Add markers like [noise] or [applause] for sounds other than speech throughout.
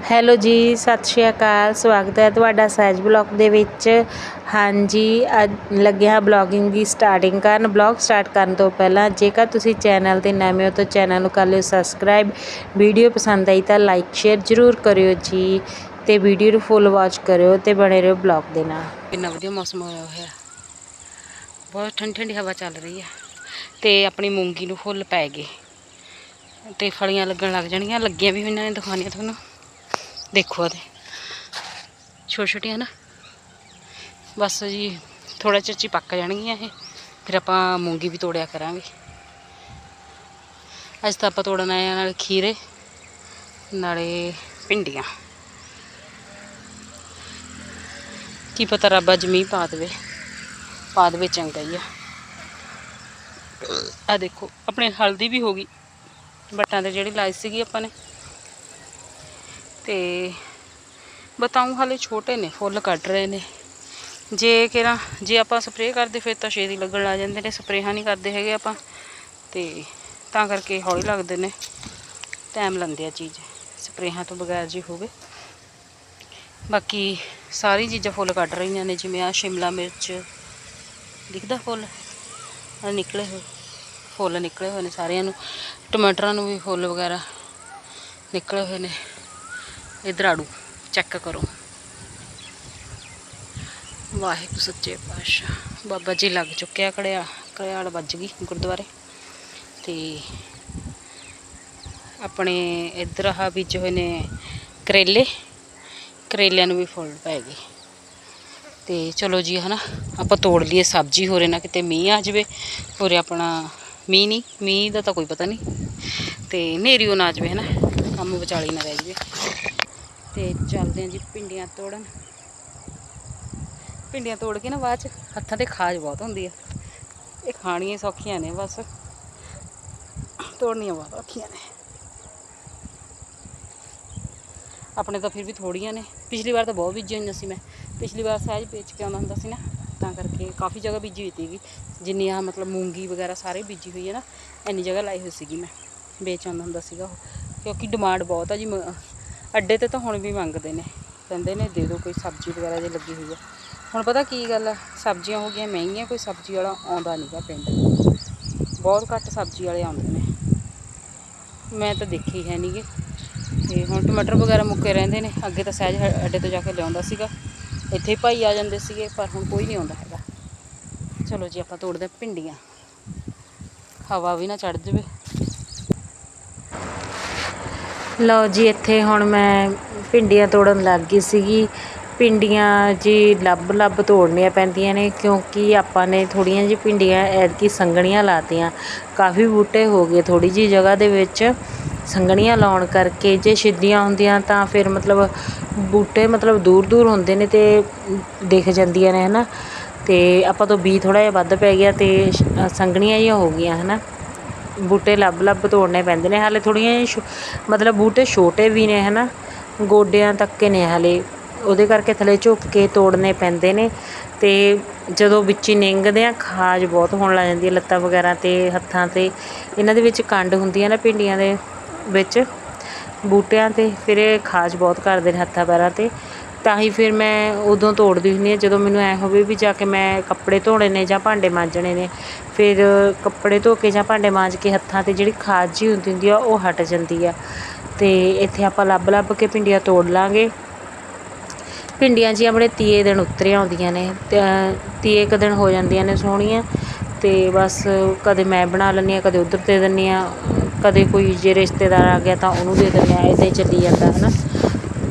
Hello ਜੀ, ਸਤਿ ਸ਼੍ਰੀ ਅਕਾਲ, ਸਵਾਗਤ ਹੈ ਤੁਹਾਡਾ ਸਹਿਜ ਬਲੌਗ ਦੇ ਵਿੱਚ। ਹਾਂਜੀ, ਅੱਜ ਲੱਗਿਆ ਹਾਂ ਬਲੌਗਿੰਗ ਦੀ ਸਟਾਰਟਿੰਗ ਕਰਨ। ਬਲੌਗ ਸਟਾਰਟ ਕਰਨ ਤੋਂ ਪਹਿਲਾਂ ਜੇਕਰ ਤੁਸੀਂ ਚੈਨਲ ਤੇ ਨਵੇਂ ਹੋ ਤਾਂ ਚੈਨਲ ਨੂੰ ਕਰ ਲਿਓ ਸਬਸਕ੍ਰਾਈਬ ਵੀਡੀਓ ਪਸੰਦ ਆਈ ਤਾਂ ਲਾਈਕ ਸ਼ੇਅਰ ਜ਼ਰੂਰ ਕਰਿਓ ਜੀ ਤੇ ਵੀਡੀਓ ਨੂੰ ਫੁੱਲ ਵਾਚ ਕਰਿਓ ਤੇ ਬਣੇ ਰਹੋ ਬਲੌਗ ਦੇ ਨਾਲ। ਕਿੰਨਾ ਵਧੀਆ ਮੌਸਮ ਹੋਇਆ ਹੋਇਆ। ਬਹੁਤ ਠੰਡੀ ਠੰਡੀ ਹਵਾ ਚੱਲ ਰਹੀ ਹੈ ਤੇ ਆਪਣੀ ਮੂੰਗੀ ਨੂੰ ਫੁੱਲ ਪੈ ਗਏ। ਤੇ ਫਲੀਆਂ ਲੱਗਣ ਲੱਗ ਜਾਣੀਆਂ ਲੱਗੀਆਂ ਵੀ ਹੋਈਆਂ ਨੇ ਦਿਖਾਉਣੀਆਂ ਤੁਹਾਨੂੰ। ਦੇਖੋ ਇਹਦੇ ਛੋਟੇ ਛੋਟੀਆਂ ਨਾ ਬਸ ਜੀ ਥੋੜਾ ਚਿਰ 'ਚ ਹੀ ਪੱਕ ਜਾਣਗੀਆਂ ਇਹ। ਫਿਰ ਆਪਾਂ ਮੂੰਗੀ ਵੀ ਤੋੜਿਆ ਕਰਾਂਗੇ। ਅੱਜ ਤਾਂ ਆਪਾਂ ਤੋੜਨ ਆਏ ਆ ਨਾਲ ਖੀਰੇ, ਨਾਲੇ ਭਿੰਡੀਆਂ। ਕੀ ਪਤਾ ਰੱਬ ਅੱਜ ਮੀਂਹ ਪਾ ਦੇਵੇ। ਪਾ ਦੇਵੇ ਚੰਗਾ ਹੀ ਆ। ਆ ਦੇਖੋ, ਆਪਣੇ ਹਲਦੀ ਵੀ ਹੋ ਗਈ। ਬੱਟਾਂ ਤੇ ਜਿਹੜੀ ਲਾਈ ਸੀਗੀ ਆਪਾਂ ਨੇ। ਤੇ ਬਤਾਉਂ ਹਾਲੇ ਛੋਟੇ ਨੇ, ਫੁੱਲ ਕੱਢ ਰਹੇ ਨੇ। ਜੇ ਕਿਰਾ ਜੇ ਆਪਾਂ ਸਪਰੇਅ ਕਰਦੇ ਫਿਰ ਤਾਂ ਛੇਤੀ ਲੱਗਣ ਲੱਗ ਜਾਂਦੇ ਨੇ ਸਪਰੇਹਾਂ ਨਹੀਂ ਕਰਦੇ ਹੈਗੇ ਆਪਾਂ। ਤੇ ਤਾਂ ਕਰਕੇ ਹੌਲੀ ਲੱਗਦੇ ਨੇ ਟਾਈਮ ਲੈਂਦੇ ਆ ਚੀਜ਼ ਸਪਰੇਹਾਂ ਤੋਂ ਬਗੈਰ ਜੀ ਹੋਵੇ। ਬਾਕੀ ਸਾਰੀ ਚੀਜ਼ਾਂ ਫੁੱਲ ਕੱਢ ਰਹੀਆਂ ਨੇ, ਜਿਵੇਂ ਆ ਸ਼ਿਮਲਾ ਮਿਰਚ, ਦਿਖਦਾ ਫੁੱਲ? ਆ ਨਿਕਲੇ ਹੋਏ, ਫੁੱਲ ਨਿਕਲੇ ਹੋਏ ਨੇ ਸਾਰਿਆਂ ਨੂੰ। ਟਮਾਟਰਾਂ ਨੂੰ ਵੀ ਫੁੱਲ ਵਗੈਰਾ ਨਿਕਲੇ ਹੋਏ ਨੇ। ਇਧਰ ਆੜੂ ਚੈੱਕ ਕਰੋ। ਵਾਹਿਗੁਰੂ ਸੱਚੇ ਪਾਤਸ਼ਾਹ, ਬਾਬਾ ਜੀ ਲੱਗ ਚੁੱਕਿਆ ਕੜਿਆ, ਕੜਿਆਲ ਵੱਜ ਗਈ ਗੁਰਦੁਆਰੇ। ਤੇ ਆਪਣੇ ਇਧਰ ਆ ਬੀਜੇ ਹੋਏ ਨੇ ਕਰੇਲੇ, ਕਰੇਲਿਆਂ ਨੂੰ ਵੀ ਫੁੱਲ ਪੈ ਗਏ। ਤੇ ਚਲੋ ਜੀ ਹਨਾ, ਆਪਾਂ ਤੋੜ ਲਈਏ ਸਬਜ਼ੀ, ਹੋਰੇ ਨਾ ਕਿਤੇ ਮੀਂਹ ਆ ਜਾਵੇ, ਹੋਰੇ ਆਪਣਾ ਮੀਂਹ ਨਹੀਂ, ਮੀਂਹ ਦਾ ਤਾਂ ਕੋਈ ਪਤਾ ਨਹੀਂ। ਤੇ ਨੇਰੀ ਉਹ ਨਾ ਜਾਵੇ ਹਨਾ, ਕੰਮ ਵਿਚਾਲੀ ਨਾ ਰਹਿ ਜਾਵੇ। ਤੇ ਚੱਲਦੇ ਆਂ ਜੀ ਭਿੰਡੀਆਂ ਤੋੜਨ। ਭਿੰਡੀਆਂ ਤੋੜ ਕੇ ਨਾ ਬਾਅਦ ਚ ਹੱਥਾਂ ਤੇ ਖਾਜ ਬਹੁਤ ਹੁੰਦੀ ਆ। ਇਹ ਖਾਣੀਆਂ ਸੌਖੀਆਂ ਨੇ ਬਸ। ਤੋੜਨੀਆਂ ਬਹੁਤ ਔਖੀਆਂ ਨੇ। ਆਪਣੇ ਤਾਂ ਫਿਰ ਵੀ ਥੋੜੀਆਂ ਨੇ। ਪਿਛਲੀ ਵਾਰ ਤਾਂ ਬਹੁਤ ਬੀਜੀਆਂ ਹੋਈਆਂ ਸੀ ਮੈਂ। ਪਿਛਲੀ ਵਾਰ ਸਹਿਜ ਵੇਚ ਕੇ ਆਉਂਦਾ ਹੁੰਦਾ ਸੀ ਨਾ, ਤਾਂ ਕਰਕੇ ਕਾਫੀ ਜਗ੍ਹਾ ਬੀਜੀ ਹੋਈ ਸੀਗੀ। ਜਿੰਨੀ ਆ ਮਤਲਬ ਮੂੰਗੀ ਵਗੈਰਾ ਸਾਰੇ ਬੀਜੀ ਹੋਈ ਹੈ ਨਾ, ਇੰਨੀ ਜਗ੍ਹਾ ਲਾਈ ਹੋਈ ਸੀਗੀ ਮੈਂ। ਵੇਚ ਆਉਂਦਾ ਹੁੰਦਾ ਸੀਗਾ ਉਹ। ਕਿਉਂਕਿ ਡਿਮਾਂਡ ਬਹੁਤ ਆ ਜੀ ਮ- ਅੱਡੇ ਤੇ ਤਾਂ ਹੁਣ ਵੀ ਮੰਗਦੇ ਨੇ। ਕਹਿੰਦੇ ਨੇ ਦੇ ਦਿਓ ਕੋਈ ਸਬਜ਼ੀ ਵਗੈਰਾ ਜੇ ਲੱਗੀ ਹੋਈ ਆ। ਹੁਣ ਪਤਾ ਕੀ ਗੱਲ ਆ, ਸਬਜ਼ੀਆਂ ਹੋ ਗਈਆਂ ਮਹਿੰਗੀਆਂ, ਕੋਈ ਸਬਜ਼ੀ ਵਾਲਾ ਆਉਂਦਾ ਨਹੀਂਗਾ ਪਿੰਡ। ਬਹੁਤ ਘੱਟ ਸਬਜ਼ੀ ਵਾਲੇ ਆਉਂਦੇ ਨੇ। ਮੈਂ ਤਾਂ ਦੇਖੀ ਹੈ ਨਹੀਂਗੇ ਤੇ ਹੁਣ ਟਮਾਟਰ ਵਗੈਰਾ ਮੁੱਕੇ ਰਹਿੰਦੇ ਨੇ। ਅੱਗੇ ਤਾਂ ਸਹਿਜ ਅੱਡੇ ਤੋਂ ਜਾ ਕੇ ਲਿਆਉਂਦਾ ਸੀਗਾ। ਇੱਥੇ ਭਾਈ ਆ ਜਾਂਦੇ ਸੀਗੇ, ਪਰ ਹੁਣ ਕੋਈ ਨਹੀਂ ਆਉਂਦਾ ਹੈਗਾ। ਚਲੋ ਜੀ, ਆਪਾਂ ਤੋੜਦੇ ਹਾਂ ਭਿੰਡੀਆਂ। ਹਵਾ ਵੀ ਨਾ ਚੜ ਜਾਵੇ। ਲਓ ਜੀ, ਇੱਥੇ ਹੁਣ ਮੈਂ ਭਿੰਡੀਆਂ ਤੋੜਨ ਲੱਗ ਗਈ ਸੀਗੀ। ਭਿੰਡੀਆਂ ਜੀ ਲੱਭ ਲੱਭ ਤੋੜਨੀਆਂ ਪੈਂਦੀਆਂ ਨੇ, ਕਿਉਂਕਿ ਆਪਾਂ ਨੇ ਥੋੜੀਆਂ ਜਿਹੀ ਭਿੰਡੀਆਂ ਐਤਕੀ ਸੰਗਣੀਆਂ ਲਾਤੀਆਂ। ਕਾਫੀ ਬੂਟੇ ਹੋ ਗਏ ਥੋੜੀ ਜੀ ਜਗ੍ਹਾ ਦੇ ਵਿੱਚ। ਸੰਗਣੀਆਂ ਲਾਉਣ ਕਰਕੇ ਜੇ ਛਿੱਦੀਆਂ ਹੁੰਦੀਆਂ ਤਾਂ ਫਿਰ ਮਤਲਬ ਬੂਟੇ ਮਤਲਬ ਦੂਰ ਦੂਰ ਹੁੰਦੇ ਨੇ ਤੇ ਦਿਖ ਜਾਂਦੀਆਂ ਨੇ, ਹਨਾ। ਤੇ ਆਪਾਂ ਤੋਂ ਬੀ ਥੋੜਾ ਜਿਹਾ ਵੱਧ ਪੈ ਗਿਆ ਤੇ ਸ਼- ਸੰਗਣੀਆਂ ਜਿਹੀਆਂ ਹੋ ਗਈਆਂ, ਹਨਾ। ਬੂਟੇ ਲੱਭ ਲੱਭ ਤੋੜਨੇ ਪੈਂਦੇ ਨੇ, ਹਾਲੇ ਥੋੜੀਆਂ ਮਤਲਬ ਬੂਟੇ ਛੋਟੇ ਵੀ ਨੇ ਹੈ ਨਾ ਗੋਡਿਆਂ ਤੱਕ ਨੇ ਹਾਲੇ, ਉਹਦੇ ਕਰਕੇ ਥੱਲੇ ਝੁੱਕ ਕੇ ਤੋੜਨੇ ਪੈਂਦੇ ਨੇ ਅਤੇ ਜਦੋਂ ਵਿੱਚ ਹੀ ਨਿੰਗਦੇ ਆ, ਖਾਜ ਬਹੁਤ ਹੋਣ ਲੱਗ ਜਾਂਦੀ ਹੈ ਲੱਤਾਂ ਵਗੈਰਾ ਤੇ ਹੱਥਾਂ ਤੇ, ਇਹਨਾਂ ਦੇ ਵਿੱਚ ਕੰਡ ਹੁੰਦੀ ਹੈ ਨਾ ਭਿੰਡੀਆਂ ਦੇ ਵਿੱਚ, ਬੂਟਿਆਂ ਤੇ, ਫਿਰ ਇਹ ਖਾਜ ਬਹੁਤ ਕਰਦੇ ਨੇ ਹੱਥਾਂ ਪੈਰਾਂ ਤੇ। ਤਾਂ ਹੀ ਫਿਰ ਮੈਂ ਉਦੋਂ ਤੋੜਦੀ ਹੁੰਦੀ ਹਾਂ। ਜਦੋਂ ਮੈਨੂੰ ਐਂ ਹੋਵੇ ਵੀ ਜਾ ਕੇ ਮੈਂ ਕੱਪੜੇ ਧੋਣੇ ਨੇ ਜਾਂ ਭਾਂਡੇ ਮਾਂਜਣੇ ਨੇ, ਫਿਰ ਕੱਪੜੇ ਧੋ ਕੇ ਜਾਂ ਭਾਂਡੇ ਮਾਂਜ ਕੇ ਹੱਥਾਂ ਤੇ ਜਿਹੜੀ ਖਾਜ ਜੀ ਹੁੰਦੀ ਹੁੰਦੀ ਆ, ਉਹ ਹਟ ਜਾਂਦੀ ਆ। ਅਤੇ ਇੱਥੇ ਆਪਾਂ ਲੱਭ ਲੱਭ ਕੇ ਭਿੰਡੀਆਂ ਤੋੜ ਲਾਂਗੇ। ਭਿੰਡੀਆਂ ਜੀ ਆਪਣੇ ਤੀਏ ਦਿਨ ਉਤਰ ਆਉਂਦੀਆਂ ਨੇ ਤੀਏ ਇੱਕ ਦਿਨ ਹੋ ਜਾਂਦੀਆਂ ਨੇ ਸੋਹਣੀਆਂ। ਅਤੇ ਬਸ ਕਦੇ ਮੈਂ ਬਣਾ ਲੈਂਦੀ ਹਾਂ, ਕਦੇ ਉਧਰ ਦੇ ਦਿੰਦੀ ਹਾਂ। ਕਦੇ ਕੋਈ ਜੇ ਰਿਸ਼ਤੇਦਾਰ ਆ ਗਿਆ ਤਾਂ ਉਹਨੂੰ ਦੇ ਦਿੰਦੇ ਹਾਂ ਇੱਦਾਂ ਹੀ ਚੱਲੀ ਜਾਂਦਾ ਹੈ ਨਾ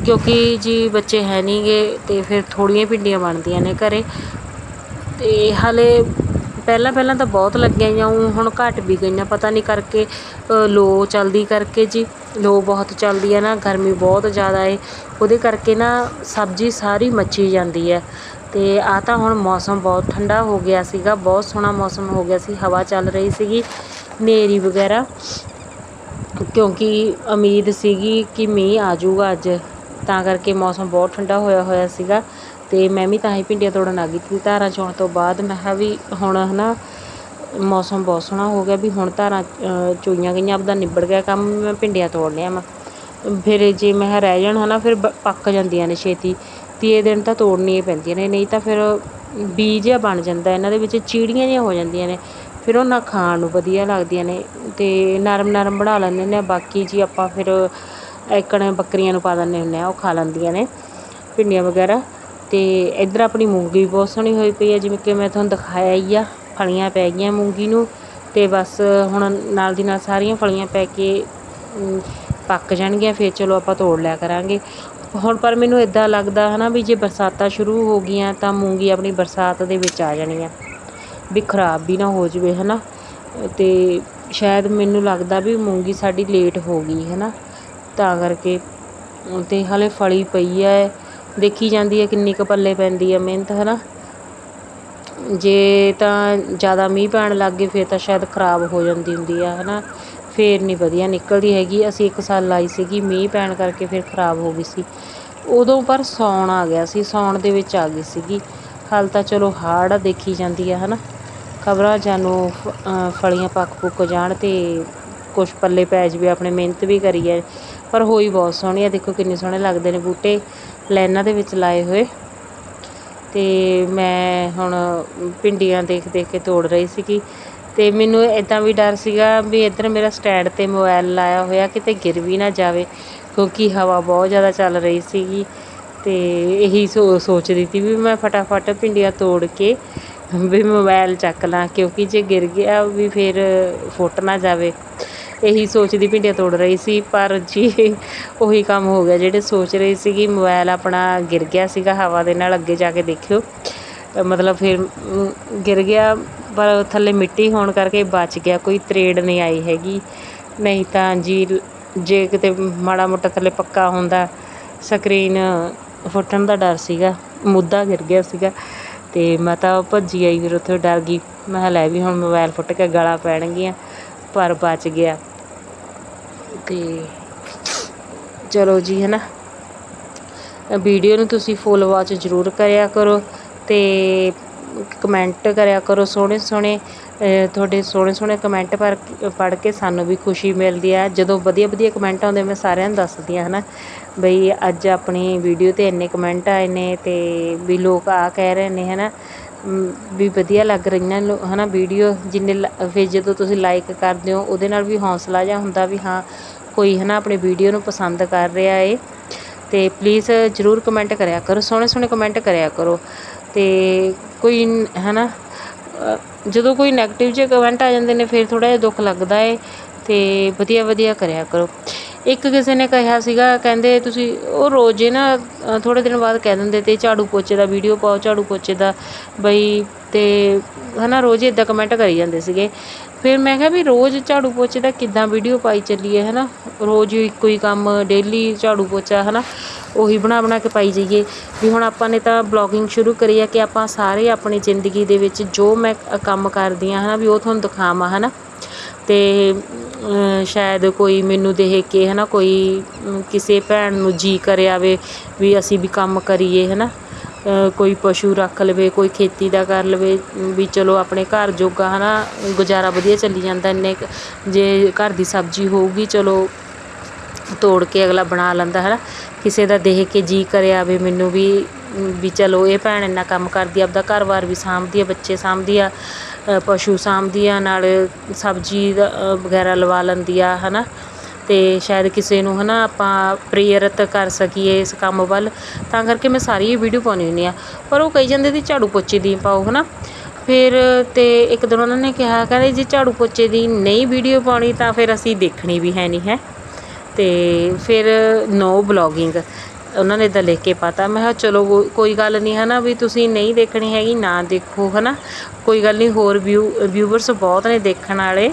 ਕਿਉਂਕਿ ਜੀ ਬੱਚੇ ਹੈ ਨਹੀਂਗੇ ਤੇ ਫਿਰ ਥੋੜੀਆਂ ਭਿੰਡੀਆਂ ਬਣਦੀਆਂ ਨੇ ਘਰੇ। ਤੇ ਹਾਲੇ ਪਹਿਲਾਂ ਪਹਿਲਾਂ ਤਾਂ ਬਹੁਤ ਲੱਗੀਆਂ ਊਂ ਹੁਣ ਘਟ ਵੀ ਗਈਆਂ ਪਤਾ ਨਹੀਂ ਕਰਕੇ ਅ, ਲੋ ਚੱਲਦੀ ਕਰਕੇ ਜੀ ਲੋ ਬਹੁਤ ਚੱਲਦੀ ਹੈ ਨਾ ਗਰਮੀ ਬਹੁਤ ਜ਼ਿਆਦਾ ਏ। ਉਹਦੇ ਕਰਕੇ ਨਾ ਸਬਜ਼ੀ ਸਾਰੀ ਮੱਚੀ ਜਾਂਦੀ ਹੈ ਤੇ ਆ ਤਾਂ ਹੁਣ ਮੌਸਮ ਬਹੁਤ ਠੰਡਾ ਹੋ ਗਿਆ ਸੀਗਾ ਬਹੁਤ ਸੋਹਣਾ ਮੌਸਮ ਹੋ ਗਿਆ ਸੀ ਹਵਾ ਚੱਲ ਰਹੀ ਸੀਗੀ ਹਨੇਰੀ ਵਗੈਰਾ। ਕਿਉਂਕਿ ਉਮੀਦ ਸੀਗੀ ਕਿ ਮੀਂਹ ਆ ਜਾਊਗਾ ਅੱਜ। ਤਾਂ ਕਰਕੇ ਮੌਸਮ ਬਹੁਤ ਠੰਡਾ ਹੋਇਆ ਹੋਇਆ ਸੀਗਾ ਅਤੇ ਮੈਂ ਵੀ ਤਾਂ ਹੀ ਭਿੰਡੀਆਂ ਤੋੜਨ ਆ ਗਈ ਸੀ। ਧਾਰਾਂ ਚੋਣ ਤੋਂ ਬਾਅਦ ਮੈਂ ਕਿਹਾ ਵੀ ਹੁਣ ਹੈ ਨਾ ਮੌਸਮ ਬਹੁਤ ਸੋਹਣਾ ਹੋ ਗਿਆ ਵੀ ਹੁਣ ਧਾਰਾਂ ਚੋਈਆਂ ਗਈਆਂ, ਆਪਦਾ ਨਿਬੜ ਗਿਆ ਕੰਮ, ਮੈਂ ਭਿੰਡੀਆਂ ਤੋੜ ਲਿਆ ਮੈਂ ਫਿਰ ਜੇ ਮੈਂ ਕਿਹਾ ਰਹਿ ਜਾਣ ਹੈ ਨਾ ਫਿਰ ਬ- ਪੱਕ ਜਾਂਦੀਆਂ ਨੇ ਛੇਤੀ। ਤੀਏ ਦਿਨ ਤਾਂ ਤੋੜਨੀਆਂ ਪੈਂਦੀਆਂ ਨੇ, ਨਹੀਂ ਤਾਂ ਫਿਰ ਬੀਜ ਜਿਹਾ ਬਣ ਜਾਂਦਾ, ਇਹਨਾਂ ਦੇ ਵਿੱਚ ਚੀੜੀਆਂ ਜਿਹੀਆਂ ਹੋ ਜਾਂਦੀਆਂ ਨੇ। ਫਿਰ ਉਹ ਨਾ ਖਾਣ ਨੂੰ ਵਧੀਆ ਲੱਗਦੀਆਂ ਨੇ ਅਤੇ ਨਰਮ ਨਰਮ ਬਣਾ ਲੈਂਦੇ ਨੇ, ਬਾਕੀ ਜੀ ਆਪਾਂ ਫਿਰ ਐਕਣ ਬੱਕਰੀਆਂ ਨੂੰ ਪਾ ਦਿੰਦੇ ਹੁੰਦੇ ਆ, ਉਹ ਖਾ ਲੈਂਦੀਆਂ ਨੇ, ਭਿੰਡੀਆਂ ਵਗੈਰਾ। ਅਤੇ ਇੱਧਰ ਆਪਣੀ ਮੂੰਗੀ ਬਹੁਤ ਸੋਹਣੀ ਹੋਈ ਪਈ ਹੈ ਜਿਵੇਂ ਕਿ ਮੈਂ ਤੁਹਾਨੂੰ ਦਿਖਾਇਆ ਹੀ ਆ, ਫਲੀਆਂ ਪੈ ਗਈਆਂ ਮੂੰਗੀ ਨੂੰ ਅਤੇ ਬਸ ਹੁਣ ਨਾਲ ਦੀ ਨਾਲ ਸਾਰੀਆਂ ਫਲੀਆਂ ਪੈ ਕੇ ਪੱਕ ਜਾਣਗੀਆਂ, ਫਿਰ ਚਲੋ ਆਪਾਂ ਤੋੜ ਲਿਆ ਕਰਾਂਗੇ। ਹੁਣ ਪਰ ਮੈਨੂੰ ਇਦਾਂ ਲੱਗਦਾ ਹੈ ਨਾ ਵੀ ਜੇ ਬਰਸਾਤਾਂ ਸ਼ੁਰੂ ਹੋ ਗਈਆਂ ਤਾਂ ਮੂੰਗੀ ਆਪਣੀ ਬਰਸਾਤ ਦੇ ਵਿੱਚ ਆ ਜਾਣੀ ਆ ਵੀ ਖਰਾਬ ਵੀ ਨਾ ਹੋ ਜਵੇ ਨਾ ਅਤੇ ਸ਼ਾਇਦ ਮੈਨੂੰ ਲੱਗਦਾ ਵੀ ਮੂੰਗੀ ਸਾਡੀ ਲੇਟ ਹੋ ਗਈ ਹੈ ਨਾ ਤਾਂ ਕਰਕੇ ਅਤੇ ਹਾਲੇ ਫਲੀ ਪਈ ਹੈ ਦੇਖੀ ਜਾਂਦੀ ਹੈ ਕਿੰਨੀ ਕੁ ਪੱਲੇ ਪੈਂਦੀ ਹੈ ਮਿਹਨਤ ਹੈ ਨਾ ਜੇ ਤਾਂ ਜ਼ਿਆਦਾ ਮੀਂਹ ਪੈਣ ਲੱਗ ਗਏ, ਫਿਰ ਤਾਂ ਸ਼ਾਇਦ ਖਰਾਬ ਹੋ ਜਾਂਦੀ ਹੁੰਦੀ ਆ ਹੈ ਨਾ ਫਿਰ ਨਹੀਂ ਵਧੀਆ ਨਿਕਲਦੀ ਹੈਗੀ। ਅਸੀਂ ਇੱਕ ਸਾਲ ਲਾਈ ਸੀਗੀ, ਮੀਂਹ ਪੈਣ ਕਰਕੇ ਫਿਰ ਖਰਾਬ ਹੋ ਗਈ ਸੀ। ਉਦੋਂ ਪਰ ਸੌਣ ਆ ਗਿਆ ਸੀ, ਸੌਣ ਦੇ ਵਿੱਚ ਆ ਗਈ ਸੀਗੀ। ਹਾਲ ਤਾਂ ਚਲੋ ਹਾੜ ਆ, ਦੇਖੀ ਜਾਂਦੀ ਆ ਹੈ ਨਾ ਖਬਰਾਂ ਜਾਨੂੰ ਫਲੀਆਂ ਪੱਕ ਪੁੱਕ ਜਾਣ ਅਤੇ ਕੁਛ ਪੱਲੇ ਪੈ ਜਵੇ, ਆਪਣੇ ਮਿਹਨਤ ਵੀ ਕਰੀਏ। ਪਰ ਹੋਈ ਬਹੁਤ ਸੋਹਣੀ ਆ। ਦੇਖੋ ਕਿੰਨੇ ਸੋਹਣੇ ਲੱਗਦੇ ਨੇ ਬੂਟੇ। ਲਾਈਨਾਂ ਦੇ ਵਿੱਚ ਲਾਏ ਹੋਏ। ਤੇ ਮੈਂ ਹੁਣ ਭਿੰਡੀਆਂ ਦੇਖ ਦੇਖ ਕੇ ਤੋੜ ਰਹੀ ਸੀਗੀ। ਤੇ ਮੈਨੂੰ ਇਦਾਂ ਵੀ ਡਰ ਸੀਗਾ ਵੀ ਇੱਧਰ ਮੇਰਾ ਸਟੈਂਡ ਤੇ ਮੋਬਾਈਲ ਲਾਇਆ ਹੋਇਆ, ਕਿਤੇ ਗਿਰ ਵੀ ਨਾ ਜਾਵੇ, ਕਿਉਂਕਿ ਹਵਾ ਬਹੁਤ ਜ਼ਿਆਦਾ ਚੱਲ ਰਹੀ ਸੀਗੀ। ਤੇ ਇਹੀ ਸੋ ਸੋਚ ਰਹੀ ਸੀ ਵੀ ਮੈਂ ਫਟਾਫਟ ਭਿੰਡੀਆਂ ਤੋੜ ਕੇ ਵੀ ਮੋਬਾਈਲ ਚੱਕ ਲਾਂ, ਕਿਉਂਕਿ ਜੇ ਗਿਰ ਗਿਆ ਵੀ ਫਿਰ ਫੁੱਟ ਨਾ ਜਾਵੇ। ਇਹੀ ਸੋਚਦੀ ਭਿੰਡੀਆਂ ਤੋੜ ਰਹੀ ਸੀ, ਪਰ ਜੀ ਉਹੀ ਕੰਮ ਹੋ ਗਿਆ ਜਿਹੜੇ ਸੋਚ ਰਹੀ ਸੀਗੀ, ਮੋਬਾਇਲ ਆਪਣਾ ਗਿਰ ਗਿਆ ਸੀਗਾ, ਹਵਾ ਦੇ ਨਾਲ ਅੱਗੇ ਜਾ ਕੇ ਦੇਖਿਓ। ਮਤਲਬ ਫਿਰ ਗਿਰ ਗਿਆ, ਪਰ ਥੱਲੇ ਮਿੱਟੀ ਹੋਣ ਕਰਕੇ ਬਚ ਗਿਆ, ਕੋਈ ਤਰੇੜ ਨਹੀਂ ਆਈ ਹੈਗੀ। ਨਹੀਂ ਤਾਂ ਜੀ, ਜੇ ਕਿਤੇ ਮਾੜਾ ਮੋਟਾ ਥੱਲੇ ਪੱਕਾ ਹੁੰਦਾ, ਸਕਰੀਨ ਫੁੱਟਣ ਦਾ ਡਰ ਸੀਗਾ, ਮੁੱਦਾ ਗਿਰ ਗਿਆ ਸੀਗਾ। ਤੇ ਮੈਂ ਤਾਂ ਭੱਜੀ ਆਈ, ਫਿਰ ਉੱਥੇ ਡਰ ਗਈ। ਮੈਂ ਕਿਹਾ ਲੈ ਵੀ ਹੁਣ ਮੋਬਾਈਲ ਫੁੱਟ ਕੇ ਗਲਾ ਪੈਣਗੀਆਂ, ਪਰ ਬਚ ਗਿਆ। ਤੇ ਚਲੋ ਜੀ ਹੈ ਨਾ ਵੀਡੀਓ ਨੂੰ ਤੁਸੀਂ ਫੁੱਲ ਵਾਚ ਜ਼ਰੂਰ ਕਰਿਆ ਕਰੋ ਅਤੇ ਕਮੈਂਟ ਕਰਿਆ ਕਰੋ ਸੋਹਣੇ ਸੋਹਣੇ ਤੁਹਾਡੇ ਸੋਹਣੇ ਸੋਹਣੇ ਕਮੈਂਟ ਪਰ ਪੜ੍ਹ ਕੇ ਸਾਨੂੰ ਵੀ ਖੁਸ਼ੀ ਮਿਲਦੀ ਹੈ ਜਦੋਂ ਵਧੀਆ ਵਧੀਆ ਕਮੈਂਟ ਆਉਂਦੇ ਮੈਂ ਸਾਰਿਆਂ ਨੂੰ ਦੱਸਦੀ ਆ ਹਨਾ। ਬਈ ਅੱਜ ਆਪਣੀ ਵੀਡੀਓ ਤੇ ਇੰਨੇ ਕਮੈਂਟ ਆਏ ਨੇ ਤੇ ਵੀ ਲੋਕ ਆ ਕਹਿ ਰਹੇ ਨੇ ਹਨਾ। ਅਮ, ਵੀ ਵਧੀਆ ਲੱਗ ਰਹੀਆਂ ਲੋ- ਹਨਾ ਵੀਡੀਓ। ਜਿੰਨੇ ਲ- ਫਿਰ ਜਦੋਂ ਤੁਸੀਂ ਲਾਈਕ ਕਰਦੇ ਹੋ ਉਹਦੇ ਨਾਲ ਵੀ ਹੌਸਲਾ ਜਿਹਾ ਹੁੰਦਾ ਵੀ ਹਾਂ ਕੋਈ ਹੈ ਨਾ ਆਪਣੀ ਵੀਡੀਓ ਨੂੰ ਪਸੰਦ ਕਰ ਰਿਹਾ ਏ, ਤੇ ਪਲੀਜ਼ ਜਰੂਰ ਕਮੈਂਟ ਕਰਿਆ ਕਰੋ, ਸੋਹਣੇ ਸੋਹਣੇ ਕਮੈਂਟ ਕਰਿਆ ਕਰੋ, ਤੇ ਕੋਈ ਹੈ ਨਾ ਜਦੋਂ ਕੋਈ ਨੈਗੇਟਿਵ ਜਿਹੇ ਕਮੈਂਟ ਆ ਜਾਂਦੇ ਨੇ, ਫਿਰ ਥੋੜਾ ਜਿਹਾ ਦੁੱਖ ਲੱਗਦਾ ਏ, ਤੇ ਵਧੀਆ ਵਧੀਆ ਕਰਿਆ ਕਰੋ। ਇੱਕ ਕਿਸੇ ਨੇ ਕਿਹਾ ਸੀਗਾ, ਕਹਿੰਦੇ ਤੁਸੀਂ ਉਹ ਰੋਜ਼ੇ ਨਾ ਥੋੜੇ ਦਿਨ ਬਾਅਦ ਕਹਿ ਦਿੰਦੇ ਤੇ ਝਾੜੂ ਪੋਚੇ ਦਾ ਵੀਡੀਓ ਪਾਓ, ਝਾੜੂ ਪੋਚੇ ਦਾ, ਬਈ ਤੇ ਹਨਾ ਰੋਜ਼ ਇਦਾਂ ਕਮੈਂਟ ਕਰੀ ਜਾਂਦੇ ਸੀਗੇ। ਫਿਰ ਮੈਂ ਕਿਹਾ ਵੀ ਰੋਜ਼ ਝਾੜੂ ਪੋਚੇ ਦਾ ਕਿੱਦਾਂ ਵੀਡੀਓ ਪਾਈ ਚੱਲੀਏ ਹੈ ਨਾ ਰੋਜ਼ ਇੱਕੋ ਹੀ ਕੰਮ ਡੇਲੀ ਝਾੜੂ ਪੋਚਾ ਹੈ ਨਾ ਉਹੀ ਬਣਾ ਬਣਾ ਕੇ ਪਾਈ ਜਾਈਏ। ਵੀ ਹੁਣ ਆਪਾਂ ਨੇ ਤਾਂ ਬਲੌਗਿੰਗ ਸ਼ੁਰੂ ਕਰੀ ਆ ਕਿ ਆਪਾਂ ਸਾਰੇ ਆਪਣੀ ਜ਼ਿੰਦਗੀ ਦੇ ਵਿੱਚ ਜੋ ਮੈਂ ਕੰਮ ਕਰਦੀ ਆ ਨਾ ਵੀ ਉਹ ਤੁਹਾਨੂੰ ਦਿਖਾਵਾਂ ਹਨਾ? ਤੇ ਅਮ, ਸ਼ਾਇਦ ਕੋਈ ਮੈਨੂੰ ਦੇਖ ਕੇ ਹੈ ਨਾ ਕੋਈ ਕਿਸੇ ਭੈਣ ਨੂੰ ਜੀ ਕਰੇ ਆਵੇ ਵੀ ਅਸੀਂ ਵੀ ਕੰਮ ਕਰੀਏ ਹੈ ਨਾ ਕੋਈ ਪਸ਼ੂ ਰੱਖ ਲਵੇ ਕੋਈ ਖੇਤੀ ਦਾ ਕਰ ਲਵੇ ਵੀ ਚਲੋ ਆਪਣੇ ਘਰ ਜੋਗਾ ਹੈ ਨਾ ਗੁਜ਼ਾਰਾ ਵਧੀਆ ਚੱਲੀ ਜਾਂਦਾ ਇੰਨੇ ਕੁ- ਜੇ ਘਰ ਦੀ ਸਬਜ਼ੀ ਹੋਊਗੀ ਚਲੋ ਤੋੜ ਕੇ ਅਗਲਾ ਬਣਾ ਲੈਂਦਾ ਹੈ ਨਾ ਕਿਸੇ ਦਾ ਦੇਖ ਕੇ ਜੀ ਕਰਿਆ ਵੀ ਮੈਨੂੰ ਵੀ ਵੀ ਚਲੋ ਇਹ ਭੈਣ ਇੰਨਾ ਕੰਮ ਕਰਦੀ ਆ ਆਪਦਾ ਘਰ-ਬਾਰ ਵੀ ਸਾਂਭਦੀ ਆ ਬੱਚੇ ਸਾਂਭਦੀ ਆ ਅ, ਪਸ਼ੂ ਸਾਂਭਦੀ ਆ ਨਾਲ ਸਬਜ਼ੀ ਦਾ, ਅ, ਵਗੈਰਾ ਲਵਾ ਲੈਂਦੀ ਆ ਹੈ ਨਾ ਤੇ ਸ਼ਾਇਦ ਕਿਸੇ ਨੂੰ ਹੈ ਨਾ ਆਪਾਂ ਪ੍ਰੇਰਿਤ ਕਰ ਸਕੀਏ ਇਸ ਕੰਮ ਵੱਲ, ਤਾਂ ਕਰਕੇ ਮੈਂ ਸਾਰੀ ਵੀਡੀਓ ਪਾਉਣੀ ਹੁੰਦੀ ਹਾਂ। ਪਰ ਉਹ ਕਹੀ ਜਾਂਦੇ ਸੀ ਝਾੜੂ ਪੋਚੇ ਦੀ ਪਾਓ ਹੈ ਨਾ ਫਿਰ ਤੇ ਇੱਕ ਦਿਨ ਉਹਨਾਂ ਨੇ ਕਿਹਾ, ਕਹਿੰਦੇ ਜੇ ਝਾੜੂ ਪੋਚੇ ਦੀ ਨਹੀਂ ਵੀਡੀਓ ਪਾਉਣੀ ਤਾਂ ਫਿਰ ਅਸੀਂ ਦੇਖਣੀ ਵੀ ਹੈ ਨਹੀਂ ਹੈ। ਅਤੇ ਫਿਰ ਨੋ ਬਲੌਗਿੰਗ ਉਹਨਾਂ ਨੇ ਤਾਂ ਲਿਖ ਕੇ ਪਾਤਾ। ਮੈਂ ਕਿਹਾ, ਚਲੋ ਕੋਈ ਗੱਲ ਨਹੀਂ ਹੈ ਨਾ ਵੀ ਤੁਸੀਂ ਨਹੀਂ ਦੇਖਣੀ ਹੈਗੀ, ਨਾ ਦੇਖੋ ਹੈ ਨਾ ਕੋਈ ਗੱਲ ਨਹੀਂ, ਹੋਰ ਵਿਊ ਵਿਊਵਰਸ ਬਹੁਤ ਨੇ ਦੇਖਣ ਵਾਲੇ।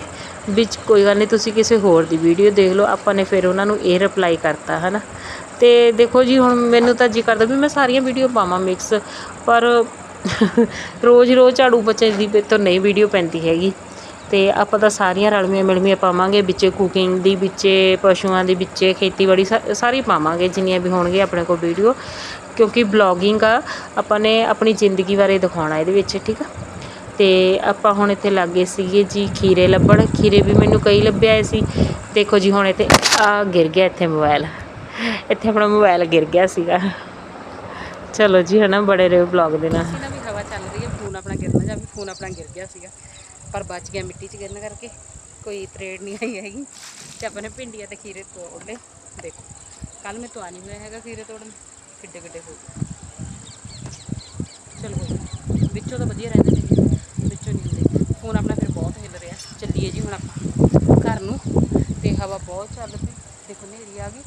ਵਿੱਚ ਕੋਈ ਗੱਲ ਨਹੀਂ, ਤੁਸੀਂ ਕਿਸੇ ਹੋਰ ਦੀ ਵੀਡੀਓ ਦੇਖ ਲਓ। ਆਪਾਂ ਨੇ ਫਿਰ ਉਹਨਾਂ ਨੂੰ ਇਹ ਰਿਪਲਾਈ ਕਰਤਾ ਹੈ ਨਾ ਤੇ ਦੇਖੋ ਜੀ, ਹੁਣ ਮੈਨੂੰ ਤਾਂ ਜੀ ਕਰਦਾ ਵੀ ਮੈਂ ਸਾਰੀਆਂ ਵੀਡੀਓ ਪਾਵਾਂ ਮਿਕਸ ਪਰ [laughs] ਰੋਜ਼ ਰੋਜ਼ ਝਾੜੂ ਬੱਚੇ ਦੀ ਤੋਂ ਨਹੀਂ ਵੀਡੀਓ ਪੈਂਦੀ ਹੈਗੀ। ਤੇ ਆਪਾਂ ਤਾਂ ਸਾਰੀਆਂ ਰਲਮੀਆਂ ਮਿਲਮੀਆਂ ਪਾਵਾਂਗੇ, ਵਿੱਚੇ ਕੁਕਿੰਗ ਦੀ, ਵਿੱਚੇ ਪਸ਼ੂਆਂ ਦੀ, ਵਿੱਚੇ ਖੇਤੀਬਾੜੀ, ਸਾ- ਸਾਰੀ ਪਾਵਾਂਗੇ, ਜਿੰਨੀਆਂ ਵੀ ਹੋਣਗੀਆਂ ਆਪਣੇ ਕੋਲ ਵੀਡੀਓ ਕਿਉਂਕਿ ਬਲੌਗਿੰਗ ਆ, ਆਪਾਂ ਨੇ ਆਪਣੀ ਜ਼ਿੰਦਗੀ ਬਾਰੇ ਦਿਖਾਉਣਾ ਇਹਦੇ ਵਿੱਚ, ਠੀਕ ਆ? ਅਤੇ ਆਪਾਂ ਹੁਣ ਇੱਥੇ ਲੱਗੇ ਸੀਗੇ ਜੀ ਖੀਰੇ ਲੱਭਣ। ਖੀਰੇ ਵੀ ਮੈਨੂੰ ਕਈ ਲੱਭੇ ਆਏ ਸੀ। ਦੇਖੋ ਜੀ, ਹੁਣ ਇੱਥੇ ਆ ਗਿਰ ਗਿਆ ਇੱਥੇ ਮੋਬਾਈਲ ਇੱਥੇ ਆਪਣਾ ਮੋਬਾਈਲ ਗਿਰ ਗਿਆ ਸੀਗਾ। ਚਲੋ ਜੀ, ਹਨਾ ਬੜੇ ਰਹੇ ਬਲੌਗ ਦੇ ਨਾਲ। ਅਸੀਂ ਨਾ ਵੀ ਹਵਾ ਚੱਲ ਰਹੀ ਹੈ, ਫੋਨ ਆਪਣਾ ਗਿਰਨਾ ਜਾਂ ਵੀ ਫੋਨ ਆਪਣਾ ਗਿਰ ਗਿਆ ਸੀਗਾ। ਪਰ ਬਚ ਗਿਆ ਮਿੱਟੀ 'ਚ ਗਿਰਨ ਕਰਕੇ। ਕੋਈ ਤਰੇੜ ਨਹੀਂ ਆਈ ਹੈਗੀ। ਤੇ ਆਪਾਂ ਨੇ ਭਿੰਡੀਆਂ ਤੇ ਖੀਰੇ ਤੋੜ ਲਏ। ਦੇਖੋ ਕੱਲ ਮੈਂ ਤੋਂ ਨਹੀਂ ਹੋਇਆ ਹੈਗਾ ਖੀਰੇ ਤੋੜਨ। ਕਿੱਡੇ ਕਿੱਡੇ ਹੋ ਗਏ। ਚਲੋ, ਵਿੱਚੋਂ ਤਾਂ ਵਧੀਆ ਰਹਿੰਦੇ ਨੇ। ਫੋਨ ਆਪਣਾ ਫਿਰ ਬਹੁਤ ਹਿੱਲ ਰਿਹਾ। ਚੱਲੀਏ ਜੀ ਹੁਣ ਆਪਾਂ ਘਰ ਨੂੰ। ਤੇ ਹਵਾ ਬਹੁਤ ਚੱਲ ਪਈ। ਦੇਖੋ ਨੇਰੀ ਆ ਗਈ।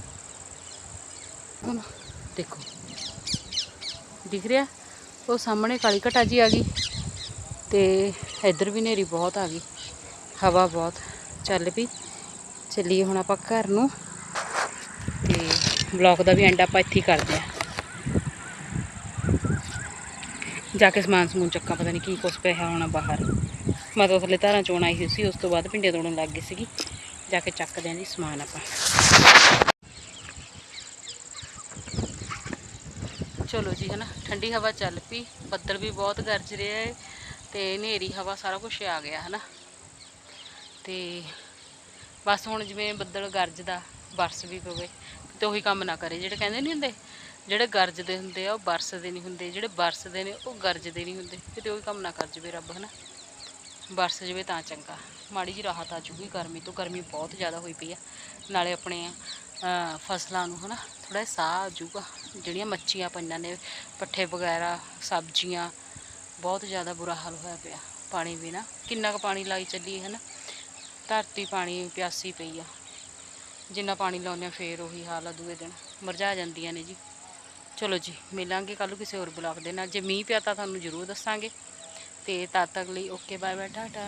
ਹੁਣ ਦੇਖੋ। ਦਿਖ ਰਿਹਾ? ਉਹ ਸਾਹਮਣੇ ਕਾਲੀ ਘਟਾ ਜੀ ਆ ਗਈ। ਤੇ ਇੱਧਰ ਵੀ ਨੇਰੀ ਬਹੁਤ ਆ ਗਈ। ਹਵਾ ਬਹੁਤ ਚੱਲ ਪਈ। ਚੱਲੀਏ ਹੁਣ ਆਪਾਂ ਘਰ ਨੂੰ। ਤੇ ਬਲੌਗ ਦਾ ਵੀ ਐਂਡ ਆਪਾਂ ਇੱਥੇ ਹੀ ਕਰਦੇ ਆ ਜਾ ਕੇ ਸਮਾਨ ਸਮੂਨ ਚੱਕਾਂ, ਪਤਾ ਨਹੀਂ ਕੀ ਕੁਛ ਪਿਆ ਹੋਣਾ ਬਾਹਰ। ਮੈਂ ਤਾਂ ਥੱਲੇ ਧਾਰਾਂ ਚੋਣ ਆਈ ਹੋਈ ਸੀ, ਉਸ ਤੋਂ ਬਾਅਦ ਭਿੰਡੀਆਂ ਤੋੜਨ ਲੱਗ ਗਈ ਸੀਗੀ। ਜਾ ਕੇ ਚੱਕਦੇ ਆਂ ਜੀ ਸਮਾਨ ਆਪਾਂ। ਚਲੋ ਜੀ, ਹਨਾ, ਠੰਡੀ ਹਵਾ ਚੱਲ ਪਈ ਬੱਦਲ ਵੀ ਬਹੁਤ ਗਰਜ ਰਿਹਾ ਹੈ ਤੇ ਹਨੇਰੀ ਹਵਾ ਸਾਰਾ ਕੁਝ ਆ ਗਿਆ, ਹਨਾ। ਤੇ ਬਸ ਹੁਣ ਜਿਵੇਂ ਬੱਦਲ ਗਰਜਦਾ, ਬਰਸ ਵੀ ਪਵੇ, ਤੇ ਉਹੀ ਕੰਮ ਨਾ ਕਰੇ। ਜਿਹੜੇ ਕਹਿੰਦੇ ਨਹੀਂ ਹੁੰਦੇ, ਜਿਹੜੇ ਗਰਜਦੇ ਹੁੰਦੇ ਆ, ਉਹ ਬਰਸਦੇ ਨਹੀਂ ਹੁੰਦੇ, ਜਿਹੜੇ ਬਰਸਦੇ ਨੇ, ਉਹ ਗਰਜਦੇ ਨਹੀਂ ਹੁੰਦੇ, ਕਿਤੇ ਉਹੀ ਕੰਮ ਨਾ ਕਰ ਜਵੇ ਰੱਬ, ਹਨਾ। ਬਰਸ ਜਵੇ ਤਾਂ ਚੰਗਾ। ਮਾੜੀ ਜੀ ਰਾਹਤ ਆ ਜੂਗੀ ਗਰਮੀ ਤੋਂ। ਗਰਮੀ ਬਹੁਤ ਜ਼ਿਆਦਾ ਹੋਈ ਪਈ ਆ। ਨਾਲੇ ਆਪਣੇ ਫਸਲਾਂ ਨੂੰ ਹਨਾ ਥੋੜਾ ਸਾਹ ਆ ਜੂਗਾ ਜਿਹੜੀਆਂ ਮੱਛੀਆਂ ਪਈਆਂ ਨੇ ਪੱਠੇ ਵਗੈਰਾ, ਸਬਜ਼ੀਆਂ, ਬਹੁਤ ਜ਼ਿਆਦਾ ਬੁਰਾ ਹਾਲ ਹੋਇਆ ਪਿਆ। ਪਾਣੀ ਬਿਨਾ। ਕਿੰਨਾ ਕੁ ਪਾਣੀ ਲਾਈ ਚੱਲੀ ਹੈ ਨਾ ਧਰਤੀ ਪਾਣੀ ਪਿਆਸੀ ਪਈ ਆ। ਜਿੰਨਾ ਪਾਣੀ ਲਾਉਂਦੇ ਆ ਫੇਰ ਉਹੀ ਹਾਲ ਆ ਦੂਏ ਦਿਨ। ਮਰਝਾ ਜਾਂਦੀਆਂ ਨੇ ਜੀ। ਚਲੋ ਜੀ, ਮਿਲਾਂਗੇ। ਕੱਲ੍ਹ ਕਿਸੇ ਹੋਰ ਬਲਾਕ ਦੇ ਨਾਲ। ਜੇ ਮੀਂਹ ਪਿਆ ਤਾਂ ਤੁਹਾਨੂੰ ਜ਼ਰੂਰ ਦੱਸਾਂਗੇ। ਤੇ ਤਦ ਤੱਕ ਲਈ ਓਕੇ ਬਾਏ ਬਾਏ ਟਾਟਾ।